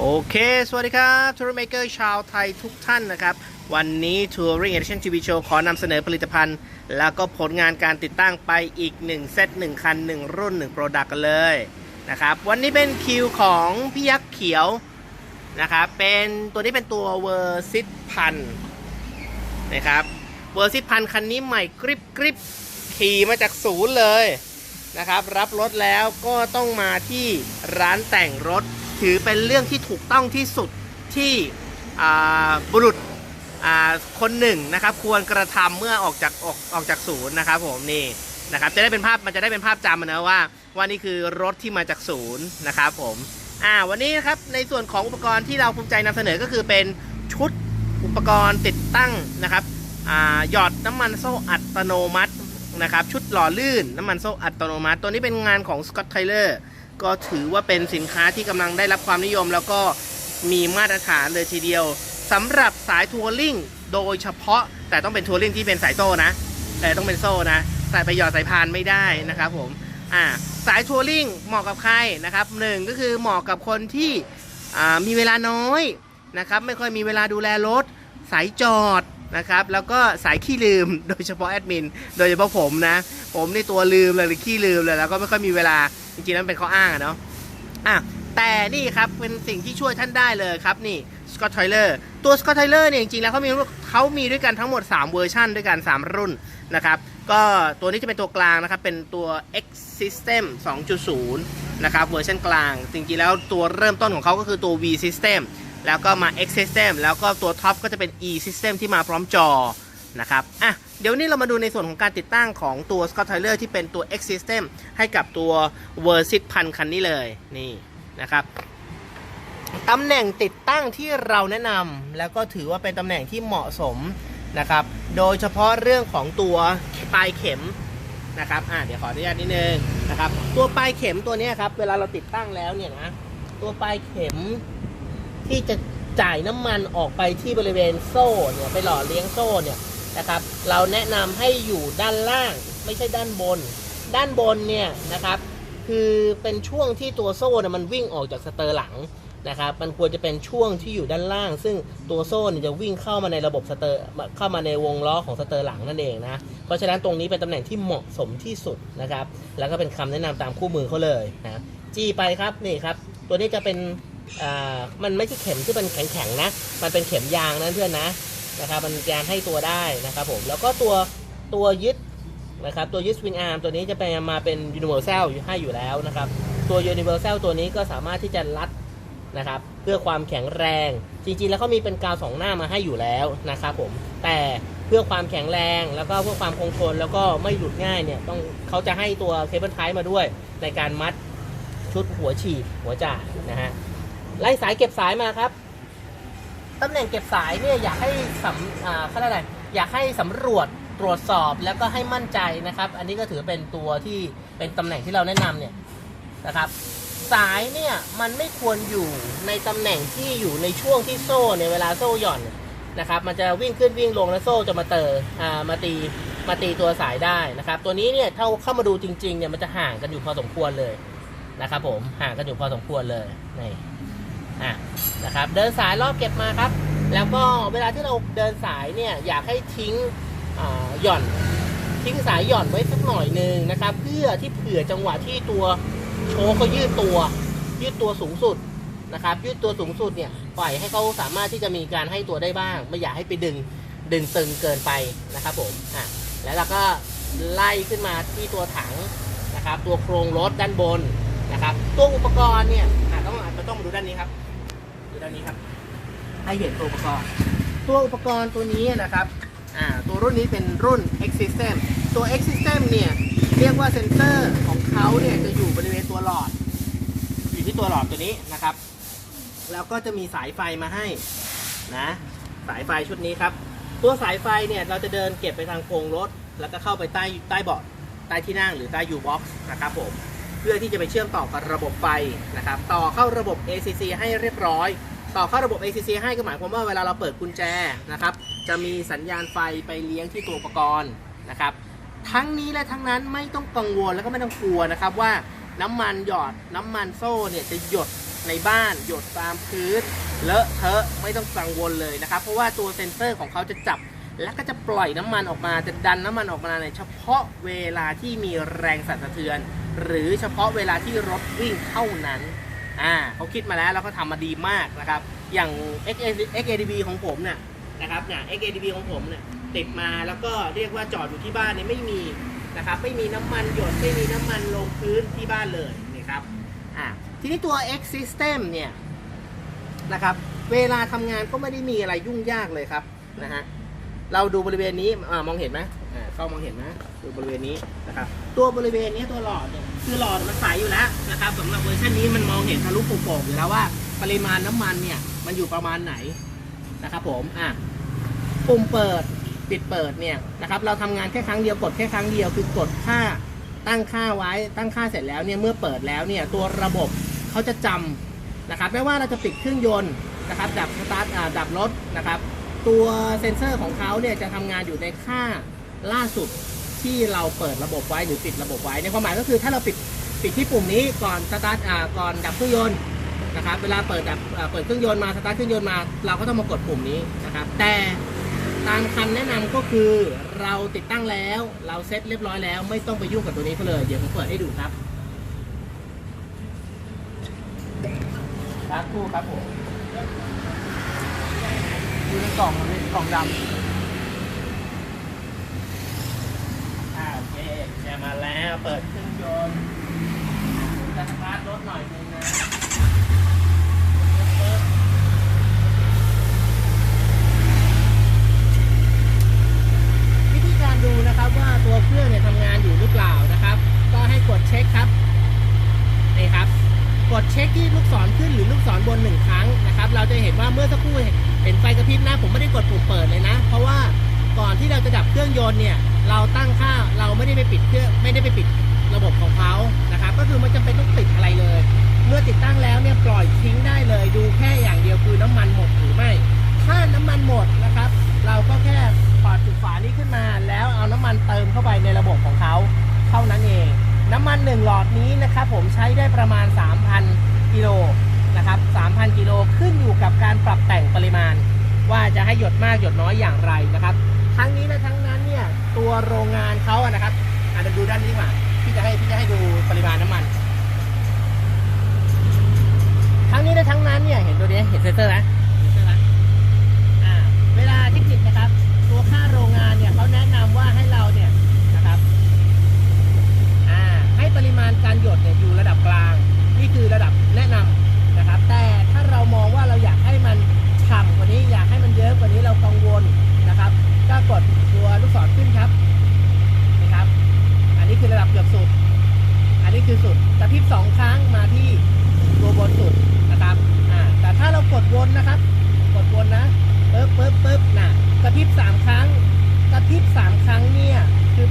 โอเค สวัสดีครับทัวร์เมเกอร์ชาวไทยทุกท่านนะครับ วันนี้ Touring Edition TV Show ขอนำเสนอผลิตภัณฑ์ แล้วก็ผลงานการติดตั้งไปอีก 1 เซต1 คัน 1 รุ่น 1 โปรดักต์กันเลยนะครับ วันนี้เป็นคิวของพี่ยักษ์เขียวนะครับเป็นตัวนี้เป็นตัวเวอร์ซิตพันนะครับเวอร์ซิตพันคันนี้ใหม่กริบกริบขี่มาจากศูนย์เลยนะครับ รับรถแล้วก็ต้องมาที่ร้านแต่งรถ ถือเป็นเรื่องที่ถูกต้องที่สุดที่บุรุษคนหนึ่งนะครับ ควรกระทำเมื่อออกจากออกออกจากศูนย์นะครับผมนี่นะครับจะได้เป็นภาพมันจะได้เป็นภาพจำนะว่าว่านี่คือรถที่มาจากศูนย์นะครับผมอ่าวันนี้นะครับในส่วนของอุปกรณ์ที่เราภูมิใจนำเสนอก็คือเป็นชุดอุปกรณ์ติดตั้งนะครับหยอดน้ำมันโซ่อัตโนมัตินะครับชุดหล่อลื่นน้ำมันโซ่อัตโนมัติ ตัวนี้เป็นงานของ Scott Tyler ก็ถือว่าเป็นสินค้าที่กำลังได้รับความนิยม แล้วก็มีมาตรฐานเลยทีเดียวสำหรับสายทัวริงโดยเฉพาะแต่ต้องเป็นทัวริงที่เป็นสายโซ่นะ แต่ต้องเป็นโซ่นะสายไปหยอดสายพานไม่ได้นะครับผมอ่าสายทัวริงเหมาะกับใครนะครับหนึ่งก็คือเหมาะกับคนที่อ่ามีเวลาน้อยนะครับไม่ค่อยมีเวลาดูแลรถ สายจอดนะครับแล้วก็สายขี้ลืมโดยเฉพาะแอดมินโดยเฉพาะผมนะ ผมในตัวลืมเลยหรือขี้ลืมเลยแล้วก็ไม่ค่อยมีเวลา จริงๆแล้วมันเป็นข้ออ้างอะเนาะอะแต่นี่ครับเป็นสิ่งที่ช่วยท่านได้เลยครับนี่สกอตไทเลอร์ตัวสกอตไทเลอร์เนี่ยจริงๆแล้วเขามีเขามีด้วยกันทั้งหมด 3 เวอร์ชันด้วยกัน 3 รุ่นนะครับก็ตัวนี้จะเป็นตัวกลางนะครับ เป็นตัว X System 2.0 นะครับเวอร์ชันกลาง จริงๆแล้วตัวเริ่มต้นของเขาก็คือตัว V System แล้วก็มา X System แล้วก็ตัวท็อปก็จะเป็น E System ที่มาพร้อมจอ นะครับอะเดี๋ยวนี้เรามาดูในส่วนของการติดตั้งของตัว Scott Tyler ที่เป็นตัว X System ให้กับตัว v e r s i t พันคันนี้เลยนี่นะครับตำแหน่งติดตั้งที่เราแนะนำแล้วก็ถือว่าเป็นตำแหน่งที่เหมาะสมนะครับ โดยเฉพาะเรื่องของตัวปลายเข็มนะครับอะเดี๋ยวขออนุญาตนิดนึงนะครับ ตัวปลายเข็มตัวนี้ครับ เวลาเราติดตั้งแล้วเนี่ยนะ ตัวปลายเข็มที่จะจ่ายน้ำมันออกไปที่บริเวณโซ่เนี่ย ไปหล่อเลี้ยงโซ่เนี่ย นะครับ เราแนะนำให้อยู่ด้านล่างไม่ใช่ด้านบน ด้านบนเนี่ยนะครับคือเป็นช่วงที่ตัวโซ่เนี่ยมันวิ่งออกจากสเตอร์หลังนะครับ มันควรจะเป็นช่วงที่อยู่ด้านล่าง ซึ่งตัวโซ่เนี่ยจะวิ่งเข้ามาในระบบสเตอร์เข้ามาในวงล้อของสเตอร์หลังนั่นเองนะ เพราะฉะนั้นตรงนี้เป็นตำแหน่งที่เหมาะสมที่สุดนะครับ แล้วก็เป็นคำแนะนำตามคู่มือเขาเลยนะจี้ไปครับนี่ครับ ตัวนี้จะเป็นมันไม่ใช่เข็มที่เป็นแข็งๆนะ มันเป็นเข็มยางนะเพื่อนนะ นะครับมันยางให้ตัวได้นะครับผมแล้วก็ตัวตัวยึดนะครับตัวยึดสวิงอาร์มตัวนี้จะเป็นมาเป็น universal อยู่ให้อยู่แล้วนะครับตัว universal ตัวนี้ก็สามารถที่จะรัดนะครับเพื่อความแข็งแรงจริงๆ แล้วเขามีเป็นกาวสองหน้ามาให้อยู่แล้วนะครับผมแต่เพื่อความแข็งแรงแล้วก็เพื่อความคงทนแล้วก็ไม่หลุดง่ายเนี่ยต้องเขาจะให้ตัวเคเบิลไทมาด้วย ในการมัดชุดหัวฉีดหัวจ่ายนะฮะไล่สายเก็บสายมาครับ ตำแหน่งเก็บสายเนี่ยอยากให้สำอ่าเขาเรียกอะไรอยากให้สำรวจตรวจสอบแล้วก็ให้มั่นใจนะครับ อันนี้ก็ถือเป็นตัวที่เป็นตำแหน่งที่เราแนะนำเนี่ยนะครับ สายเนี่ยมันไม่ควรอยู่ในตำแหน่งที่อยู่ในช่วงที่โซ่เนี่ยเวลาโซ่หย่อนนะครับ มันจะวิ่งขึ้นวิ่งลงแล้วโซ่จะมาเตออ่ามาตีมาตีตัวสายได้นะครับ ตัวนี้เนี่ยถ้าเข้ามาดูจริงๆเนี่ยมันจะห่างกันอยู่พอสมควรเลยนะครับผมห่างกันอยู่พอสมควรเลยนี่ อะนะครับ เดินสายรอบเก็บมาครับ แล้วก็เวลาที่เราเดินสายเนี่ยอยากให้ทิ้งหย่อนทิ้งสายหย่อนไว้สักหน่อยหนึ่งนะครับ เพื่อที่เผื่อจังหวะที่ตัวโชว์เขายืดตัว ยืดตัวสูงสุดนะครับ ยืดตัวสูงสุดเนี่ยปล่อยให้เขาสามารถที่จะมีการให้ตัวได้บ้าง ไม่อยากให้ไปดึงดึงตึงเกินไปนะครับผมอะแล้วเราก็ไล่ขึ้นมาที่ตัวถังนะครับ ตัวโครงรถด้านบนนะครับ ตัวอุปกรณ์เนี่ยอะต้องอะต้องมาดูด้านนี้ครับ ดูด้านี้ครับให้เห็นตัวอุปกรณ์ ตัวอุปกรณ์ตัวนี้นะครับตัวรุ่นนี้เป็นรุ่น X System ตัว X System เนี่ยเรียกว่าเซนเซอร์ของเขาเนี่ยจะอยู่บริเวณตัวหลอด อยู่ที่ตัวหลอดตัวนี้นะครับ แล้วก็จะมีสายไฟมาให้นะสายไฟชุดนี้ครับ ตัวสายไฟเนี่ยเราจะเดินเก็บไปทางโครงรถ แล้วก็เข้าไปใต้ใต้เบาะใต้ที่นั่งหรือใต้ U-box นะครับผมเพื่อที่จะไปเชื่อมต่อกับระบบไฟนะครับ ต่อเข้าระบบ ACC ให้เรียบร้อย ต่อเข้าระบบ ACC ให้ก็หมายความว่าเวลาเราเปิดกุญแจนะครับ จะมีสัญญาณไฟไปเลี้ยงที่ตัวอุปกรณ์นะครับ ทั้งนี้และทั้งนั้นไม่ต้องกังวลแล้วก็ไม่ต้องกลัวนะครับว่าน้ำมันหยอดน้ำมันโซ่เนี่ยจะหยดในบ้านหยดตามพื้นเลอะเทอะไม่ต้องกังวลเลยนะครับ เพราะว่าตัวเซ็นเซอร์ของเขาจะจับ แล้วก็จะปล่อยน้ำมันออกมาจะดันน้ำมันออกมาในเฉพาะเวลาที่มีแรงสั่นสะเทือน หรือเฉพาะเวลาที่รถวิ่งเท่านั้น อ่าเขาคิดมาแล้วแล้วเขาทำมาดีมากนะครับ อย่าง XADB ของผมเนี่ยนะครับเนี่ย XADB ของผมเนี่ยติดมาแล้วก็เรียกว่าจอดอยู่ที่บ้านเนี่ยไม่มีนะครับไม่มีน้ำมันหยดไม่มีน้ำมันลงพื้นที่บ้านเลยนี่ครับอ่าทีนี้ตัว X System เนี่ยนะครับเวลาทำงานก็ไม่ได้มีอะไรยุ่งยากเลยครับนะฮะเราดูบริเวณนี้อามองเห็นไหม กล้องมองเห็นไหมดูบริเวณนี้นะครับตัวบริเวณนี้ตัวหลอดเนี่ยคือหลอดมันใสอยู่แล้วนะครับสำหรับเวอร์ชันนี้มันมองเห็นทะลุโปร่งๆอยู่แล้วว่าปริมาณน้ำมันเนี่ยมันอยู่ประมาณไหนนะครับผมอะปุ่มเปิดปิดเปิดเนี่ยนะครับเราทำงานแค่ครั้งเดียวกดแค่ครั้งเดียวคือกดค่าตั้งค่าไว้ตั้งค่าเสร็จแล้วเนี่ยเมื่อเปิดแล้วเนี่ยตัวระบบเขาจะจำนะครับไม่ว่าเราจะปิดเครื่องยนต์นะครับดับสตาร์ทอ่าดับรถนะครับตัวเซ็นเซอร์ของเขาเนี่ยจะทำงานอยู่ในค่า ล่าสุดที่เราเปิดระบบไว้หรือปิดระบบไว้ ในความหมายก็คือถ้าเราปิดปิดที่ปุ่มนี้ก่อนสตาร์ทอ่าก่อนดับเครื่องยนต์นะครับเวลาเปิดดับเปิดเครื่องยนต์มาสตาร์ทเครื่องยนต์มาเราก็ต้องมากดปุ่มนี้นะครับแต่ตามคำแนะนำก็คือเราติดตั้งแล้วเราเซ็ตเรียบร้อยแล้ว ไม่ต้องไปยุ่งกับตัวนี้เขาเลย เดี๋ยวผมเปิดให้ดูครับครับคู่ครับผมอยู่ในกล่องกล่องดอ่าโอเคแก มาแล้วเปิดเครื่องยนต์จะสตาร์ทรถหน่อยนึงนะปึ๊บวิธีการดูนะครับว่าตัวเครื่องเนี่ยทำงานอยู่หรือเปล่านะครับ ก็ให้กดเช็คครับนี่ครับ กดเช็คที่ลูกศรขึ้นหรือลูกศรบนหนึ่งครั้งนะครับ เราจะเห็นว่าเมื่อสักครู่เห็นไฟกระพริบนะผมไม่ได้กดปุ่มเปิดเลยนะ เพราะว่า ก่อนที่เราจะดับเครื่องยนต์เนี่ยเราตั้งค่าเราไม่ได้ไปปิดเครื่องไม่ได้ไปปิดระบบของเขานะครับ ก็คือมันจำเป็นต้องปิดอะไรเลย เมื่อติดตั้งแล้วเนี่ยปล่อยทิ้งได้เลย ดูแค่อย่างเดียวคือน้ำมันหมดหรือไม่ ถ้าน้ำมันหมดนะครับ เราก็แค่ถอดจุดฝานี้ขึ้นมา แล้วเอาน้ำมันเติมเข้าไปในระบบของเขาเท่านั้นเอง น้ำมันหนึ่งหลอดนี้นะครับผมใช้ได้ประมาณ 3,000กิโลนะครับ3,000กิโลขึ้นอยู่กับการปรับแต่งปริมาณ ว่าจะให้หยดมากหยดน้อยอย่างไรนะครับ ทั้งนี้และทั้งนั้นเนี่ยตัวโรงงานเขาอะนะครับอาจจะดูด้านนี้ดีกว่าพี่จะให้พี่จะให้ดูปริมาณน้ำมัน ทั้งนี้และทั้งนั้นเนี่ยเห็นตัวนี้เห็นเซนเซอร์ไหมเห็นเซนเซอร์ไหมอ่าเวลาเทคนิคนะครับ ตัวค่าโรงงานเนี่ยเขาแนะนำว่าให้เราเนี่ยนะครับอ่าให้ปริมาณการหยดเนี่ยอยู่ระดับกลาง นี่คือระ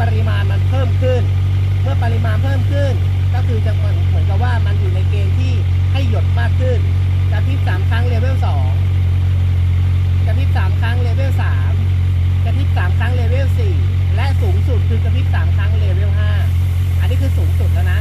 ปริมาณมันเพิ่มขึ้น เมื่อปริมาณเพิ่มขึ้น ก็คือจะเหมือนเหมือนกับว่ามันอยู่ในเกณฑ์ที่ให้หยดมากขึ้นกระพริบสามครั้งเลเวลสองกระพริบสามครั้งเลเวลสามกระพริบสามครั้งเลเวลสี่และสูงสุดคือกระพริบสามครั้งเลเวลห้าอันนี้คือสูงสุดแล้วนะ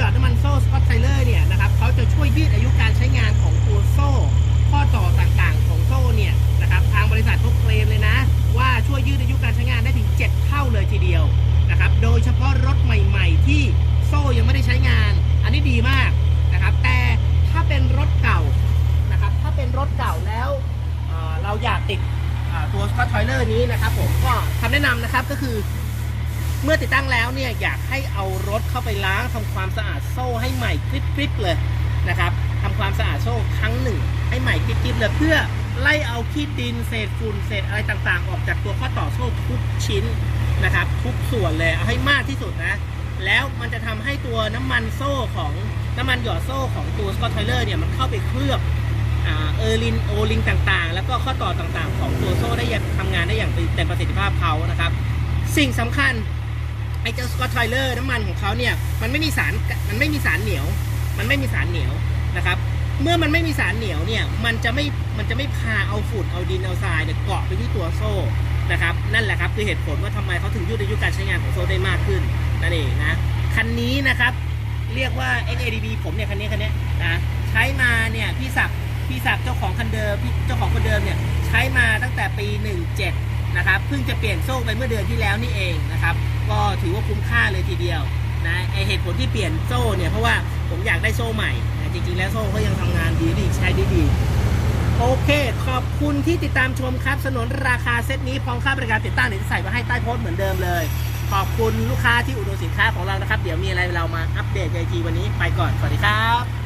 หยอดน้ำมันโซ่สกอตไซเลอร์เนี่ยนะครับเขาจะช่วยยืดอายุการใช้งานของตัวโซ่ ข้อต่อต่างๆของโซ่เนี่ยนะครับทางบริษัทเขาเคลมเลยนะ ว่าช่วยยืดอายุการใช้งานได้ถึง 7 เท่าเลยทีเดียวนะครับโดยเฉพาะรถใหม่ๆ ที่โซ่ยังไม่ได้ใช้งาน อันนี้ดีมากนะครับแต่ถ้าเป็นรถเก่านะครับถ้าเป็นรถเก่าแล้วเเราอยากติดตัวสกอตทเลอร์นี้นะครับผมก็คำแนะนำนะครับก็คือ เมื่อติดตั้งแล้วเนี่ยอยากให้เอารถเข้าไปล้างทำความสะอาดโซ่ให้ใหม่กริบๆเลยนะครับทำความสะอาดโซ่ครั้งหนึ่ง ให้ใหม่กริบๆเลยเพื่อไล่เอาขี้ดินเศษฝุ่นเศษอะไรต่างๆ ออกจากตัวข้อต่อโซ่ทุกชิ้นนะครับ ทุกส่วนเลยเอาให้มากที่สุดนะแล้วมันจะทำให้ตัวน้ำมันโซ่ของน้ำมันหยอดโซ่ของตัวสกอตไทเลอร์เนี่ยมันเข้าไปเคลือบเออร์ลินโอลิงต่างๆ แล้วก็ข้อต่อต่างๆ ของตัวโซ่ได้อย่างทำงานได้อย่างเต็มประสิทธิภาพเขานะครับ สิ่งสำคัญ ไอเจ้าสกอตไทเลอร์น้ำมันของเขาเนี่ยมันไม่มีสารมันไม่มีสารเหนียว มันไม่มีสารเหนียวนะครับ เมื่อมันไม่มีสารเหนียวเนี่ยมันจะไม่มันจะไม่พาเอาฝุ่นเอาดินเอาทรายเนี่ยเกาะไปที่ตัวโซ่นะครับนั่นแหละครับคือเหตุผลว่าทำไมเขาถึงยืดอายุการใช้งานของโซ่ได้มากขึ้นนั่นเองนะคันนี้นะครับเรียกว่า XADV ผมเนี่ยคันนี้คันนี้นะใช้มาเนี่ยพี่ศักดิ์พี่ศักดิ์เจ้าของคันเดิมพี่เจ้าของคนเดิมเนี่ยใช้มาตั้งแต่ปี 17 นะครับเพิ่งจะเปลี่ยนโซ่ไปเมื่อเดือนที่แล้วนี่เองนะครับ ก็ถือว่าคุ้มค่าเลยทีเดียวนะไอเหตุผลที่เปลี่ยนโซ่เนี่ยเพราะว่าผมอยากได้โซ่ใหม่นะจริงๆแล้วโซ่เขายังทำงานดีดีใช้ด้ดีโอเค ขอบคุณที่ติดตามชมครับ สนนราคาเซตนี้พร้อมค่าบริการติดตั้งเดี๋ยวจะใส่มาให้ใต้โพสต์เหมือนเดิมเลย ขอบคุณลูกค้าที่อุดหนุนสินค้าของเรานะครับ เดี๋ยวมีอะไรเรามาอัปเดตในทีวันนี้ไปก่อน สวัสดีครับ